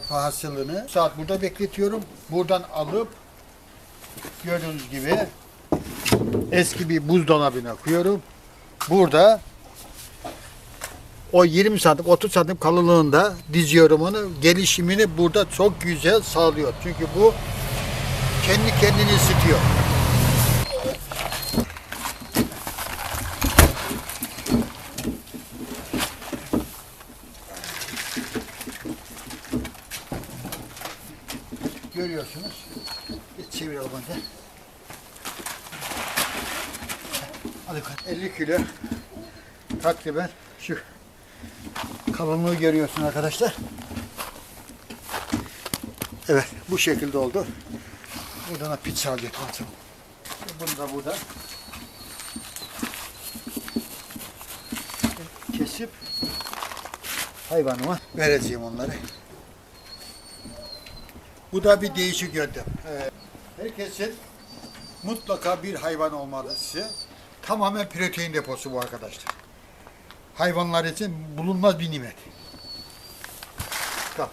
hasılını saat burada bekletiyorum. Buradan alıp gördüğünüz gibi eski bir buzdolabına koyuyorum. Burada o 20 santim 30 santim kalınlığında diziyorum onu. Gelişimini burada çok güzel sağlıyor. Çünkü bu kendi kendini ısıtıyor. Görüyorsunuz. Bir çevirelim önce. Hadi bakalım. 50 kilo takriben şu kalınlığı görüyorsun arkadaşlar. Evet bu şekilde oldu. Buradan da pizza alacak. Bunu da burada kesip hayvanıma vereceğim onları. Bu da bir değişik yöntem. Evet. Herkesin mutlaka bir hayvan olmalısı. Tamamen protein deposu bu arkadaşlar. Hayvanlar için bulunmaz bir nimet. Tamam.